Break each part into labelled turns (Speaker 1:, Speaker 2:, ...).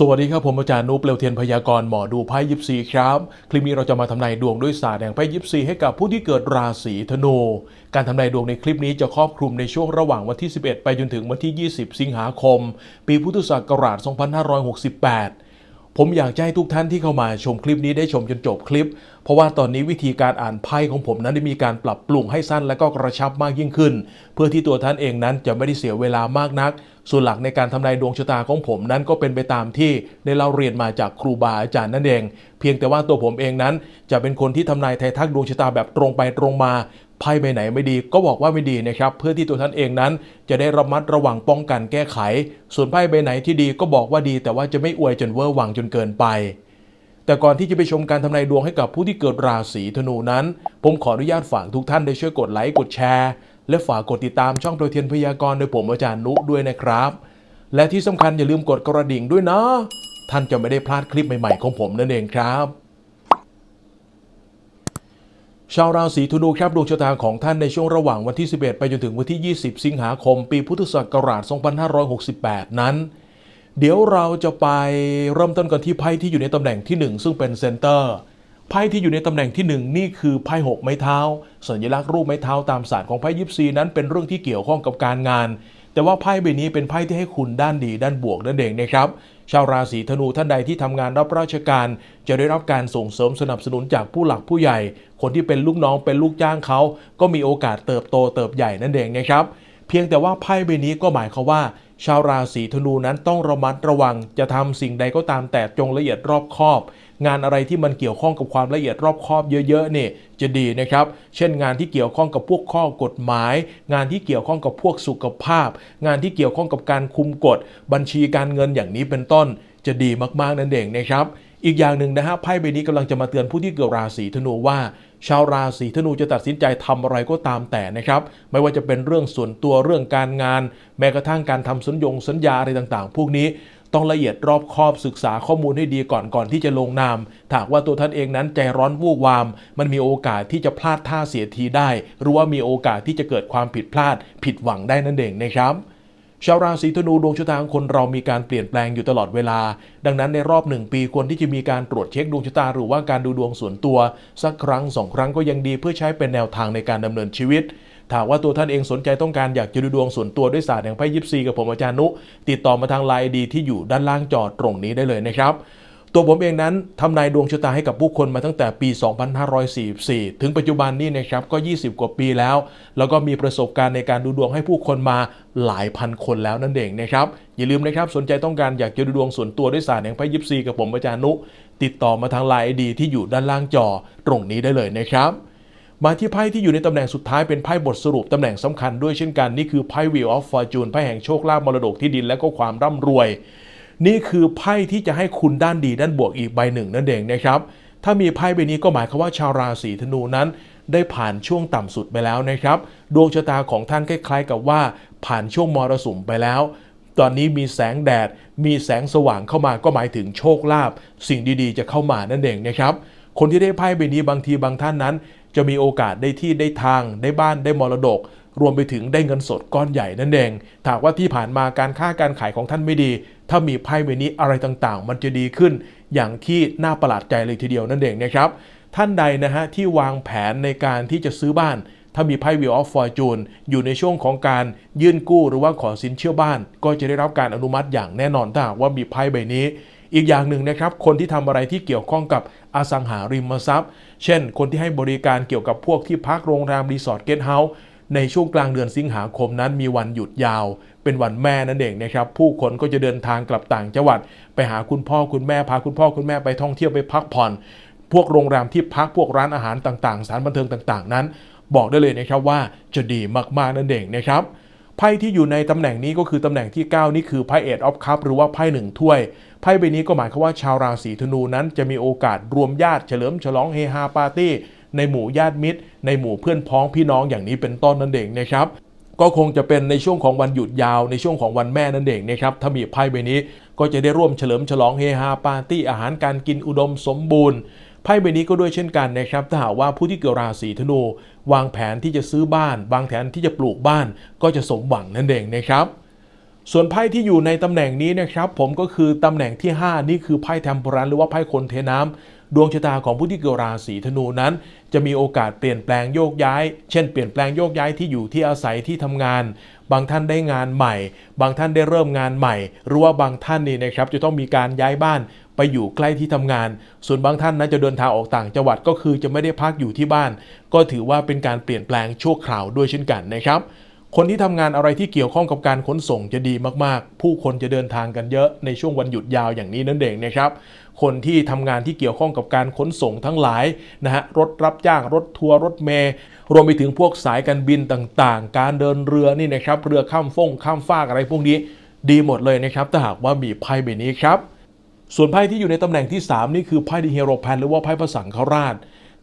Speaker 1: สวัสดีครับ ผมอาจารย์นุเปลวเทียนพยากรณ์หมอดูไพ่ยิปซีครับ คลิปนี้เราจะมาทำนายดวงด้วยศาสตร์แห่งไพ่ยิปซีให้กับผู้ที่เกิดราศีธนู การทำนายดวงในคลิปนี้จะครอบคลุมในช่วงระหว่างวันที่ 11 ไปจนถึงวันที่ 20 สิงหาคม ปีพุทธศักราช 2568 ผมอยากจะให้ทุกท่านที่เข้ามาชมคลิปนี้ได้ชมจนจบคลิป เพราะว่าตอนนี้วิธีการอ่านไพ่ของผมนั้นได้มีการปรับปรุงให้สั้นและก็กระชับมากยิ่งขึ้น เพื่อที่ตัวท่านเองนั้นจะไม่ได้เสียเวลามากนัก ส่วนหลักในการทำนายดวงชะตาของผมนั้นก็เป็นไปตามที่ได้เล่าเรียนมาจากครูบาอาจารย์นั่นเอง เพียงแต่ว่าตัวผมเองนั้นจะเป็นคนที่ทำนายไทยทักดวงชะตาแบบตรงไปตรงมา ไพ่ใบไหนไม่ดีก็บอกว่าไม่ดีนะครับเพื่อที่ตัวท่านเองนั้น จะได้ระมัดระวังป้องกันแก้ไข ส่วนไพ่ใบไหนที่ดีก็บอกว่าดี แต่ว่าจะไม่อวยจนเวอร์วังจนเกินไป แต่ก่อนที่จะไปชมการทำนายดวงให้กับผู้ที่เกิดราศีธนูนั้น ผมขออนุญาตฝากทุกท่านได้ช่วยกดไลค์กดแชร์ และฝากกดติดตามช่องโปรเทียนพยากรณ์โดยผมอาจารย์นุด้วยนะครับ และที่สำคัญอย่าลืมกดกระดิ่งด้วยนะ ท่านจะไม่ได้พลาดคลิปใหม่ๆของผมนั่นเองครับ ชาวราศีธนูครับดวงชะตาของท่านในช่วงระหว่างวันที่ 11 ไปจนถึงวันที่ 20 สิงหาคม ปีพุทธศักราช 2568 นั้น เดี๋ยวเราจะไปเริ่มต้นกันที่ไพ่ที่อยู่ในตำแหน่งที่ 1 ซึ่งเป็นเซนเตอร์ไพ่ที่อยู่ในตำแหน่งที่ 1 นี่คือไพ่หกไม้เท้า สัญลักษณ์รูปไม้เท้าตามศาสตร์ของไพ่ยิปซีนั้นเป็นเรื่องที่เกี่ยวข้องกับการงาน แต่ว่าไพ่ใบนี้เป็นไพ่ที่ให้คุณด้านดีด้านบวกนั่นเองนะครับชาวราศีธนูท่านใดที่ทำงานรับราชการ จะได้รับการส่งเสริมสนับสนุนจากผู้หลักผู้ใหญ่ คนที่เป็นลูกน้องเป็นลูกจ้างเขาก็มีโอกาสเติบโตเติบใหญ่นั่นเองนะครับ เพียงแต่ว่าไพ่ใบนี้ก็หมายความว่า ชาวราศีธนูนั้นต้องระมัดระวัง จะทำสิ่งใดก็ตามแต่จงละเอียดรอบคอบ งานอะไรที่มันเกี่ยวข้องกับความละเอียดรอบคอบเยอะๆเนี่ยจะดีนะครับ เช่นงานที่เกี่ยวข้องกับพวกข้อกฎหมาย งานที่เกี่ยวข้องกับพวกสุขภาพ งานที่เกี่ยวข้องกับการคุมกฎ บัญชีการเงินอย่างนี้เป็นต้น จะดีมากๆนั่นเองนะครับอีกอย่างหนึ่งนะฮะไพ่ใบนี้กำลังจะมาเตือนผู้ที่เกิดราศีธนูว่า ชาวราศีธนูจะตัดสินใจทำอะไรก็ตามแต่นะครับ ไม่ว่าจะเป็นเรื่องส่วนตัวเรื่องการงาน แม้กระทั่งการทำสัญญงสัญญาอะไรต่างๆ พวกนี้ต้องละเอียดรอบคอบศึกษาข้อมูลให้ดีก่อนก่อนที่จะลงนามถ้าหากว่าตัวท่านเองนั้นใจร้อนวู่วาม มันมีโอกาสที่จะพลาดท่าเสียทีได้ หรือว่ามีโอกาสที่จะเกิดความผิดพลาดผิดหวังได้นั่นเองนะครับ ชาวราศีธนูดวงชะตาของคนเรามีการเปลี่ยนแปลงอยู่ตลอดเวลา ดังนั้นในรอบหนึ่งปีควรที่จะมีการตรวจเช็คดวงชะตาหรือว่าการดูดวงส่วนตัว สักครั้งสองครั้งก็ยังดีเพื่อใช้เป็นแนวทางในการดำเนินชีวิตถ้าว่าตัวท่านเองสนใจต้องการอยากจะดูดวงส่วนตัวด้วยศาสตร์แห่งไพ่ยิปซีกับผมอาจารย์นุ ติดต่อมาทางไลน์ดีที่อยู่ด้านล่างจอตรงนี้ได้เลยนะครับ ตัวผมเองนั้นทำนายดวงชะตาให้กับผู้คนมาตั้งแต่ปี 2544 ถึงปัจจุบันนี้นะครับก็ 20 กว่าปีแล้ว แล้วก็มีประสบการณ์ในการดูดวงให้ผู้คนมาหลายพันคนแล้วนั่นเองนะครับ อย่าลืมนะครับสนใจต้องการอยากจะดูดวงส่วนตัวด้วยศาสตร์แห่งไพ่ยิปซีกับผมอาจารย์นุ ติดต่อมาทางไลน์ไอดีที่อยู่ด้านล่างจอตรงนี้ได้เลยนะครับมาที่ไพ่ที่อยู่ในตำแหน่งสุดท้ายเป็นไพ่บทสรุปตำแหน่งสำคัญด้วยเช่นกัน นี่คือไพ่ Wheel of Fortune ไพ่แห่งโชคลาภมรดกที่ดินและก็ความร่ำรวย นี่คือไพ่ที่จะให้คุณด้านดีด้านบวกอีกใบหนึ่งนั่นเองนะครับ ถ้ามีไพ่ใบนี้ก็หมายความว่าชาวราศีธนูนั้น ได้ผ่านช่วงต่ำสุดไปแล้วนะครับ ดวงชะตาของท่านคล้ายๆ กับว่าผ่านช่วงมรสุมไปแล้ว ตอนนี้มีแสงแดด มีแสงสว่างเข้ามาก็หมายถึงโชคลาภสิ่งดีๆ จะเข้ามานั่นเองนะครับ คนที่ได้ไพ่ใบนี้บางทีบางท่านนั้น จะมีโอกาสได้ที่ได้ทาง ได้บ้านได้มรดกรวมไปถึงได้เงินสดก้อนใหญ่นั่นเองถ้าหากว่าที่ผ่านมาการค้าการขายของท่านไม่ดี ถ้ามีไพ่ใบนี้อะไรต่างๆ มันจะดีขึ้น อย่างที่น่าประหลาดใจเลยทีเดียวนั่นเองนะครับ ท่านใดนะฮะที่วางแผนในการที่จะซื้อบ้าน ถ้ามีไพ่ Wheel of Fortune อยู่ในช่วงของการยื่นกู้หรือว่าขอสินเชื่อบ้าน ก็จะได้รับการอนุมัติอย่างแน่นอนถ้าหากว่ามีไพ่ใบนี้อีกอย่างหนึ่งนะครับ คนที่ทำอะไรที่เกี่ยวข้องกับอสังหาริมทรัพย์ เช่น คนที่ให้บริการเกี่ยวกับพวกที่พักโรงแรมรีสอร์ทเกสต์เฮาส์ ในช่วงกลางเดือนสิงหาคมนั้นมีวันหยุดยาว เป็นวันแม่นั่นเองนะครับ ผู้คนก็จะเดินทางกลับต่างจังหวัด ไปหาคุณพ่อคุณแม่พาคุณพ่อคุณแม่ไปท่องเที่ยวไปพักผ่อน พวกโรงแรมที่พักพวกร้านอาหารต่างๆสถานบันเทิงต่าง ๆ นั้น บอกได้เลยนะครับว่าจะดีมากๆนั่นเองนะครับไพ่ที่อยู่ในตำแหน่งนี้ก็คือตำแหน่งที่ 9 นี่คือไพ่เอ็ดออฟคัพหรือว่าไพ่หนึ่งถ้วย ไพ่ใบนี้ก็หมายความว่าชาวราศีธนูนั้นจะมีโอกาสรวมญาติเฉลิมฉลองเฮฮาปาร์ตี้ ในหมู่ญาติมิตร ในหมู่เพื่อนพ้องพี่น้องอย่างนี้เป็นต้นนั่นเองนะครับก็คงจะเป็นในช่วงของวันหยุดยาวในช่วงของวันแม่นั่นเองนะครับถ้ามีไพ่ใบนี้ก็จะได้ร่วมเฉลิมฉลองเฮฮาปาร์ตี้อาหารการกินอุดมสมบูรณ์ไพ่ใบนี้ก็ด้วยเช่นกันนะครับถ้าหากว่าผู้ที่เกิดราศีธนู วางแผนที่จะซื้อบ้าน วางแผนที่จะปลูกบ้าน ก็จะสมหวังนั่นเองนะครับ ส่วนไพ่ที่อยู่ในตำแหน่งนี้นะครับผมก็คือตำแหน่งที่ 5 นี่คือไพ่เทมโพรันหรือว่าไพ่คนเทน้ำดวงชะตาของผู้ที่เกิดราศีธนูนั้น จะมีโอกาสเปลี่ยนแปลงโยกย้าย เช่นเปลี่ยนแปลงโยกย้ายที่อยู่ที่อาศัยที่ทำงาน บางท่านได้งานใหม่ บางท่านได้เริ่มงานใหม่ หรือว่าบางท่านนี่นะครับจะต้องมีการย้ายบ้านไปอยู่ใกล้ที่ทำงาน ส่วนบางท่านนั้นจะเดินทางออกต่างจังหวัดก็คือจะไม่ได้พักอยู่ที่บ้าน ก็ถือว่าเป็นการเปลี่ยนแปลงชั่วคราวด้วยเช่นกันนะครับ คนที่ทำงานอะไรที่เกี่ยวข้องกับการขนส่งจะดีมากๆ ผู้คนจะเดินทางกันเยอะในช่วงวันหยุดยาวอย่างนี้นั่นเองนะครับ คนที่ทำงานที่เกี่ยวข้องกับการขนส่งทั้งหลายนะฮะ รถรับจ้าง รถทัวร์ รถเมล์ รวมไปถึงพวกสายการบินต่างๆ การเดินเรือนี่นะครับ เรือข้ามฟงข้ามฟากอะไรพวกนี้ ดีหมดเลยนะครับ ถ้าหากว่ามีไพ่ใบนี้ครับ ส่วนไพ่ที่อยู่ในตำแหน่งที่ 3 นี่คือไพ่ดิเฮโรแพนหรือว่าไพ่พระสังฆราช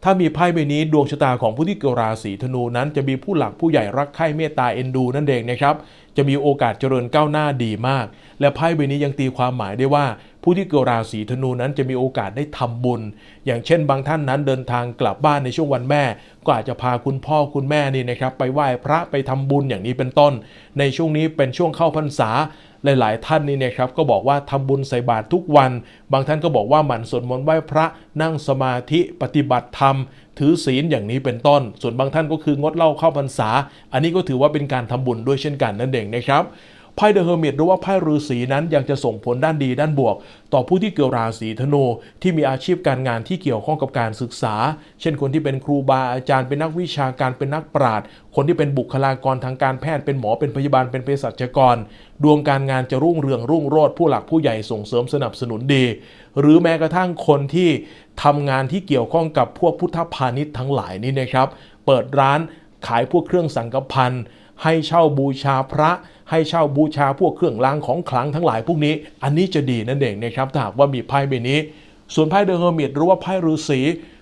Speaker 1: ถ้ามีไพ่ใบนี้ดวงชะตาของผู้ที่เกิดราศีธนูนั้นจะมีผู้หลักผู้ใหญ่รักใคร่เมตตาเอ็นดูนั่นเองนะครับ จะมีโอกาสเจริญก้าวหน้าดีมาก และไพ่ใบนี้ยังตีความหมายได้ว่า ผู้ที่เกิดราศีธนูนั้นจะมีโอกาสได้ทำบุญ อย่างเช่น บางท่านนั้นเดินทางกลับบ้านในช่วงวันแม่ ก็อาจจะพาคุณพ่อคุณแม่นี่นะครับไปไหว้พระไปทำบุญอย่างนี้เป็นต้น ในช่วงนี้เป็นช่วงเข้าพรรษาหลาย ๆ ท่านนี่นะครับก็บอกว่าทำบุญใส่บาตรทุกวัน บางท่านก็บอกว่าหมั่นสวดมนต์ไหว้พระนั่งสมาธิปฏิบัติธรรม ถือศีลอย่างนี้เป็นต้น ส่วนบางท่านก็คืองดเหล้าเข้าพรรษา อันนี้ก็ถือว่าเป็นการทำบุญด้วยเช่นกันนั่นเองนะครับ ไพ่เดอะเฮอร์มิตหรือว่าไพ่ฤาษีนั้นยังจะส่งผลด้านดีด้านบวก ต่อผู้ที่เกิดราศีธนูที่มีอาชีพการงานที่เกี่ยวข้องกับการศึกษา เช่นคนที่เป็นครูบาอาจารย์เป็นนักวิชาการเป็นนักปราชญ์คนที่เป็นบุคลากรทางการแพทย์เป็นหมอเป็นพยาบาลเป็นเภสัชกร ดวงการงานจะรุ่งเรืองรุ่งโรจน์ผู้หลักผู้ใหญ่ส่งเสริมสนับสนุนดี หรือแม้กระทั่งคนที่ทำงานที่เกี่ยวข้องกับพวกพุทธพาณิชย์ทั้งหลายนี่นะครับ เปิดร้านขายพวกเครื่องสังกพันธ์ ให้เช่าบูชาพระ ให้เช่าบูชาพวกเครื่องรางของขลังทั้งหลายพวกนี้ อันนี้จะดีนั่นเองนะครับถ้าหากว่ามีไพ่ใบนี้ ส่วนไพ่เดอะเฮอร์มิตหรือว่าไพ่ฤาษี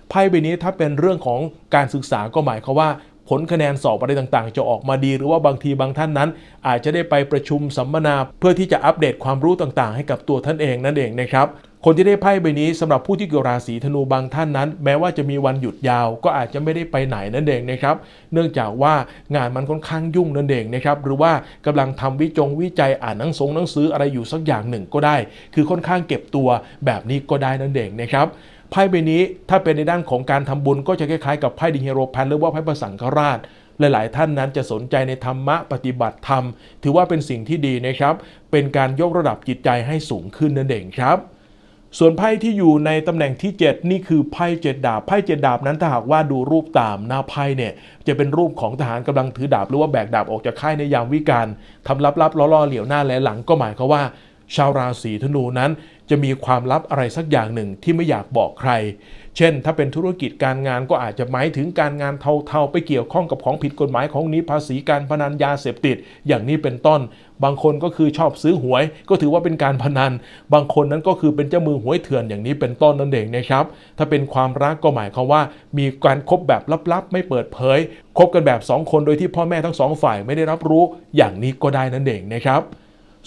Speaker 1: ไพ่ใบนี้ถ้าเป็นเรื่องของการศึกษาก็หมายความว่าผลคะแนนสอบอะไรต่างๆ จะออกมาดี หรือว่าบางทีบางท่านนั้น อาจจะได้ไปประชุมสัมมนาเพื่อที่จะอัปเดตความรู้ต่างๆ ให้กับตัวท่านเองนั่นเองนะครับ คนที่ได้ไพ่ใบนี้สำหรับผู้ที่เกิดราศีธนูบางท่านนั้น แม้ว่าจะมีวันหยุดยาวก็อาจจะไม่ได้ไปไหนนั่นเองนะครับ เนื่องจากว่างานมันค่อนข้างยุ่งนั่นเองนะครับหรือว่ากำลังทำวิจงวิจัยอ่านหนังสงหนังสืออะไรอยู่สักอย่างหนึ่งก็ได้ คือค่อนข้างเก็บตัวแบบนี้ก็ได้นั่นเองนะครับไพ่ใบนี้ถ้าเป็นในด้านของการทำบุญก็จะคล้ายๆกับไพ่ดิเฮโรแพนหรือว่าไพ่พระสังฆราชหลายๆ ท่านนั้นจะสนใจในธรรมะปฏิบัติธรรม ถือว่าเป็นสิ่งที่ดีนะครับ เป็นการยกระดับจิตใจให้สูงขึ้นนั่นเองครับ ส่วนไพ่ที่อยู่ในตำแหน่งที่ 7 นี่คือไพ่เจ็ดดาบไพ่เจ็ดดาบนั้นถ้าหากว่าดูรูปตามหน้าไพ่เนี่ยจะเป็นรูปของทหารกำลังถือดาบหรือว่าแบกดาบออกจากค่ายในยามวิกาลทำลับๆล่อๆเหลียวหน้าและหลังก็หมายความว่า ชาวราศีธนูนั้น จะมีความลับอะไรสักอย่างหนึ่งที่ไม่อยากบอกใคร เช่น ถ้าเป็นธุรกิจการงานก็อาจจะหมายถึงการงานเทาๆ ไปเกี่ยวข้องกับของผิดกฎหมายของนี้ภาษีการพนันยาเสพติด อย่างนี้เป็นต้น บางคนก็คือชอบซื้อหวย ก็ถือว่าเป็นการพนัน บางคนนั้นก็คือเป็นเจ้ามือหวยเถื่อนอย่างนี้เป็นต้นนั่นเองนะครับ ถ้าเป็นความรักก็หมายความว่า มีการคบแบบลับๆ ไม่เปิดเผย คบกันแบบสองคนโดยที่พ่อแม่ทั้งสองฝ่ายไม่ได้รับรู้ อย่างนี้ก็ได้นั่นเองนะครับ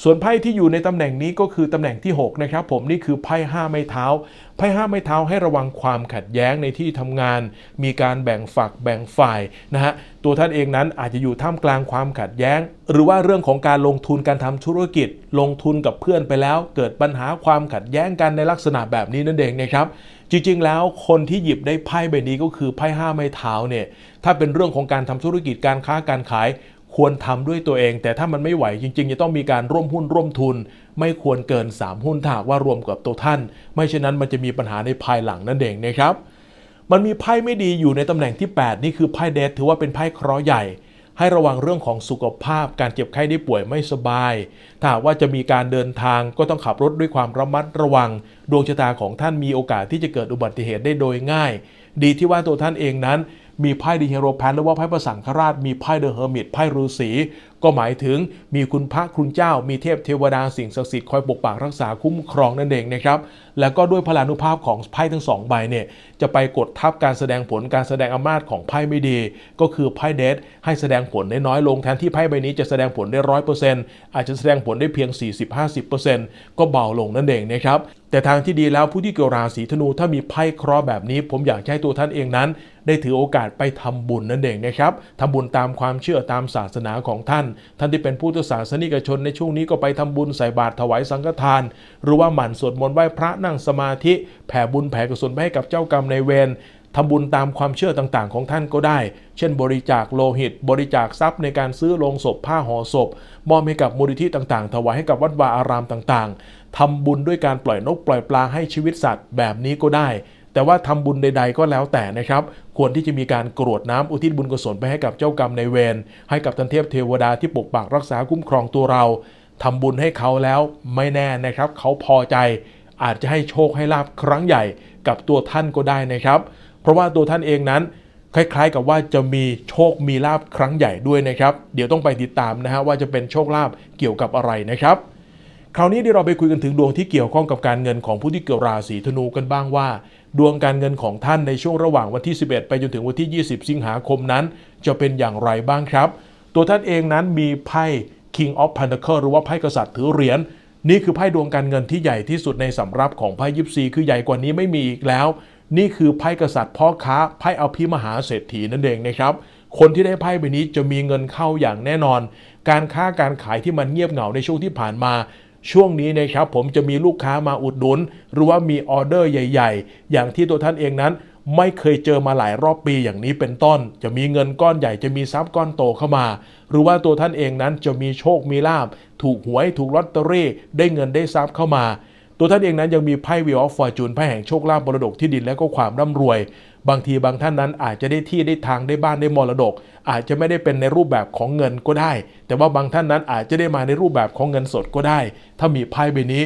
Speaker 1: ส่วนไพ่ที่อยู่ในตำแหน่งนี้ก็คือตำแหน่งที่ 6 นะครับ ผมนี่คือไพ่ห้าไม้เท้า ไพ่ห้าไม้เท้าให้ระวังความขัดแย้งในที่ทำงาน มีการแบ่งฝักแบ่งฝ่ายนะฮะตัวท่านเองนั้นอาจจะอยู่ท่ามกลางความขัดแย้ง หรือว่าเรื่องของการลงทุนการทำธุรกิจ ลงทุนกับเพื่อนไปแล้ว เกิดปัญหาความขัดแย้งกันในลักษณะแบบนี้นั่นเองนะครับจริงๆ แล้วคนที่หยิบได้ไพ่ใบนี้ก็คือไพ่ห้าไม้เท้าเนี่ยถ้าเป็นเรื่องของการทำธุรกิจการค้าการขาย ควรทำด้วยตัวเอง แต่ถ้ามันไม่ไหวจริง ๆ จะต้องมีการร่วมหุ้นร่วมทุน ไม่ควรเกิน 3 หุ้นถ้ากว่ารวมกับตัวท่าน ไม่เช่นนั้นมันจะมีปัญหาในภายหลังนั่นเองนะครับ มันมีไพ่ไม่ดีอยู่ในตำแหน่งที่ 8 นี่คือไพ่เดทถือว่าเป็นไพ่เคราะห์ใหญ่ให้ระวังเรื่องของสุขภาพ การเจ็บไข้ได้ป่วยไม่สบาย ถ้าว่าจะมีการเดินทางก็ต้องขับรถด้วยความระมัดระวัง ดวงชะตาของท่านมีโอกาสที่จะเกิดอุบัติเหตุได้โดยง่าย ดีที่ว่าตัวท่านเองนั้น มีไพ่ดีเฮโรแพนหรือว่าไพ่ประสังคราช มีไพ่เดอะเฮอร์มิตไพ่ฤาษีก็หมายถึงมีคุณพระคุณเจ้า มีเทพเทวดาสิ่งศักดิ์สิทธิ์คอยปกปักรักษาคุ้มครองนั่นเองนะครับแล้วก็ด้วยพลานุภาพของไพ่ทั้งสองใบเนี่ยจะไปกดทับการแสดงผลการแสดงอำนาจของไพ่ไม่ดี ก็คือไพ่เดทให้แสดงผลได้น้อยลงแทนที่ไพ่ใบนี้จะแสดงผลได้ร้อยเปอร์เซ็นต์อาจจะแสดงผลได้เพียง 40-50%ก็เบาลงนั่นเองนะครับแต่ทางที่ดีแล้วผู้ที่เกิดราศีธนูถ้ามีไพ่เคราะห์แบบนี้ ผมอยากให้ตัวท่านเองนั้น ได้ถือโอกาสไปทำบุญนั่นเองนะครับทำบุญตามความเชื่อตามศาสนาของท่านท่านที่เป็นผู้ศาสนิกชนในช่วงนี้ก็ไปทำบุญใส่บาตรถวายสังฆทาน หรือว่าหมั่นสวดมนต์ไหว้พระนั่งสมาธิแผ่บุญแผ่กุศลไปให้กับเจ้ากรรมในายเวรทำบุญตามความเชื่อต่างๆ ของท่านก็ได้ เช่น บริจาคโลหิต บริจาคทรัพย์ในการซื้อโลงศพผ้าห่อศพ มอบให้กับมูลนิธิต่างๆ ถวายให้กับวัดวาอารามต่างๆ ทำบุญด้วยการปล่อยนกปล่อยปลาให้ชีวิตสัตว์ แบบนี้ก็ได้ แต่ว่าทำบุญใด ๆ ก็แล้วแต่นะครับ ควรที่จะมีการกรวดน้ำอุทิศบุญกุศลไปให้กับเจ้ากรรมในเวรให้กับทันเทพเทวดาที่ปกปักรักษาคุ้มครองตัวเราทำบุญให้เขาแล้วไม่แน่นะครับ เขาพอใจอาจจะให้โชคให้ลาบครั้งใหญ่กับตัวท่านก็ได้นะครับ เพราะว่าตัวท่านเองนั้นคล้ายๆกับว่าจะมีโชคมีลาบครั้งใหญ่ด้วยนะครับ เดี๋ยวต้องไปติดตามนะฮะว่าจะเป็นโชคลาภเกี่ยวกับอะไรนะครับ คราวนี้เดี๋ยวเราไปคุยกันถึงดวงที่เกี่ยวข้องกับการเงินของผู้ที่เกิดราศีธนูกันบ้างว่า ดวงการเงินของท่านในช่วงระหว่างวันที่ 11 ไปจนถึงวันที่ 20 สิงหาคมนั้น จะเป็นอย่างไรบ้างครับ ตัวท่านเองนั้นมีไพ่ King of Pentacle หรือว่าไพ่กษัตริย์ถือเหรียญนี่คือไพ่ดวงการเงินที่ใหญ่ที่สุดในสำรับของไพ่ยิปซีคือใหญ่กว่านี้ไม่มีอีกแล้ว นี่คือไพ่กษัตริย์พ่อค้าไพ่อภิมหาเศรษฐีนั่นเองนะครับคนที่ได้ไพ่ใบนี้จะมีเงินเข้าอย่างแน่นอน การค้าการขายที่มันเงียบเหงาในช่วงที่ผ่านมา ช่วงนี้นะครับผมจะมีลูกค้ามาอุดหนุน หรือว่ามีออเดอร์ใหญ่ ๆ อย่างที่ตัวท่านเองนั้นไม่เคยเจอมาหลายรอบปีอย่างนี้เป็นต้น จะมีเงินก้อนใหญ่จะมีทรัพย์ก้อนโตเข้ามา หรือว่าตัวท่านเองนั้นจะมีโชคมีลาบ ถูกหวยถูกลอตเตอรี่ได้เงินได้ทรัพย์เข้ามา ตัวท่านเองนั้นยังมีไพ่วีออฟฟอร์จูนไพ่แห่งโชคลาภมรดกที่ดินและก็ความร่ำรวย บางทีบางท่านนั้นอาจจะได้ที่ได้ทางได้บ้านได้มรดก อาจจะไม่ได้เป็นในรูปแบบของเงินก็ได้ แต่ว่าบางท่านนั้นอาจจะได้มาในรูปแบบของเงินสดก็ได้ ถ้ามีไพ่ใบนี้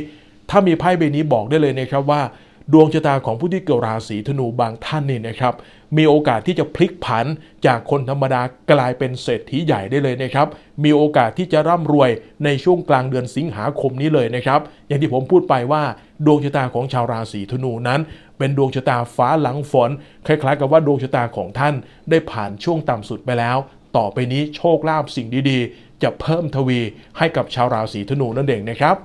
Speaker 1: ถ้ามีไพ่ใบนี้บอกได้เลยนะครับว่า ดวงชะตาของผู้ที่เกิดราศีธนูบางท่านนี่นะครับ มีโอกาสที่จะพลิกผันจากคนธรรมดากลายเป็นเศรษฐีใหญ่ได้เลยนะครับ มีโอกาสที่จะร่ำรวยในช่วงกลางเดือนสิงหาคมนี้เลยนะครับ อย่างที่ผมพูดไปว่าดวงชะตาของชาวราศีธนูนั้น เป็นดวงชะตาฟ้าหลังฝน คล้ายๆ กับว่าดวงชะตาของท่านได้ผ่านช่วงต่ำสุดไปแล้ว ต่อไปนี้โชคลาภสิ่งดีๆ จะเพิ่มทวีให้กับชาวราศีธนูนั่นเองนะครับ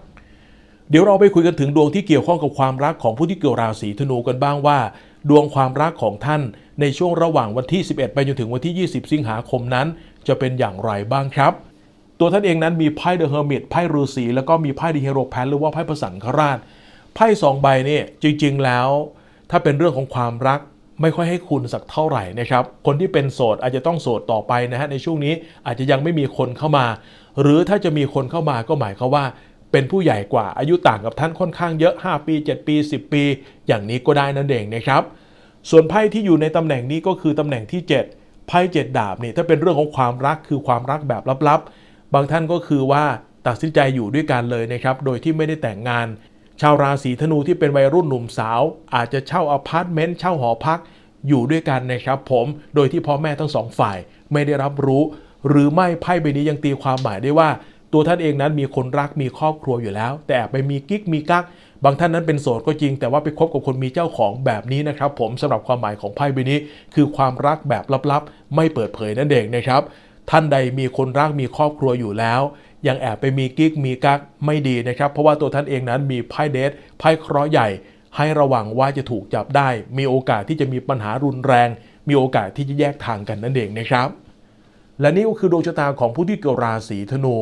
Speaker 1: เดี๋ยวเราไปคุยกันถึงดวงที่เกี่ยวข้องกับความรักของผู้ที่เกิดราศีธนูกันบ้างว่า ดวงความรักของท่านในช่วงระหว่างวันที่ 11 ไปจนถึงวันที่ 20 สิงหาคมนั้น จะเป็นอย่างไรบ้างครับ ตัวท่านเองนั้นมีไพ่เดอะเฮอร์มิตไพ่ฤาษีแล้วก็มีไพ่ดีเฮโรแพนหรือว่าไพ่ประสันคราชไพ่สองใบนี่จริงๆแล้ว ถ้าเป็นเรื่องของความรักไม่ค่อยให้คุณสักเท่าไหร่นะครับ คนที่เป็นโสดอาจจะต้องโสดต่อไปนะฮะในช่วงนี้อาจจะยังไม่มีคนเข้ามา หรือถ้าจะมีคนเข้ามาก็หมายความว่า เป็นผู้ใหญ่กว่าอายุต่างกับท่านค่อนข้างเยอะ 5 ปี 7 ปี 10 ปี อย่างนี้ก็ได้นั่นเองนะครับ ส่วนไพ่ที่อยู่ในตำแหน่งนี้ก็คือตำแหน่งที่ 7 ไพ่7ดาบนี่ถ้าเป็นเรื่องของความรักคือความรักแบบลับๆ บางท่านก็คือว่าตัดสินใจอยู่ด้วยกันเลยนะครับ โดยที่ไม่ได้แต่งงาน ชาวราศีธนูที่เป็นวัยรุ่นหนุ่มสาว อาจจะเช่าอพาร์ตเมนต์เช่าหอพักอยู่ด้วยกันนะครับผมโดยที่พ่อแม่ทั้งสองฝ่ายไม่ได้รับรู้ หรือไม่ไพ่ใบนี้ยังตีความหมายได้ว่า ตัวท่านเองนั้นมีคนรักมีครอบครัวอยู่แล้ว แต่แอบไปมีกิ๊กมีกักบางท่านนั้นเป็นโสดก็จริง แต่ว่าไปคบกับคนมีเจ้าของแบบนี้นะครับ ผมสำหรับความหมายของไพ่ใบนี้ คือความรักแบบลับๆ ไม่เปิดเผยนั่นเองนะครับ ท่านใดมีคนรักมีครอบครัวอยู่แล้วยังแอบไปมีกิ๊กมีกักไม่ดีนะครับ เพราะว่าตัวท่านเองนั้นมีไพ่เดทไพ่เคราะห์ใหญ่ ให้ระวังว่าจะถูกจับได้ มีโอกาสที่จะมีปัญหารุนแรง มีโอกาสที่จะแยกทางกันนั่นเองนะครับ และนี่ก็คือดวงชะตาของผู้ที่เกิดราศีธนู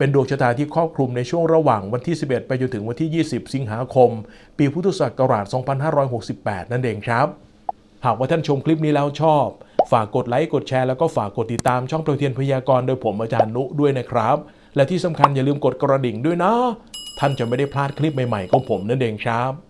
Speaker 1: เป็นดวงชะตาที่ครอบคลุมในช่วงระหว่างวันที่ 11 ไปจนถึงวันที่ 20 สิงหาคม ปีพุทธศักราช 2568 นั่นเองครับ หากว่าท่านชมคลิปนี้แล้วชอบ ฝากกดไลค์กดแชร์แล้วก็ฝากกดติดตามช่องเปรเทียนพยากรณ์โดยผมอาจารย์นุด้วยนะครับ และที่สำคัญอย่าลืมกดกระดิ่งด้วยนะ ท่านจะไม่ได้พลาดคลิปใหม่ๆของผมนั่นเองครับ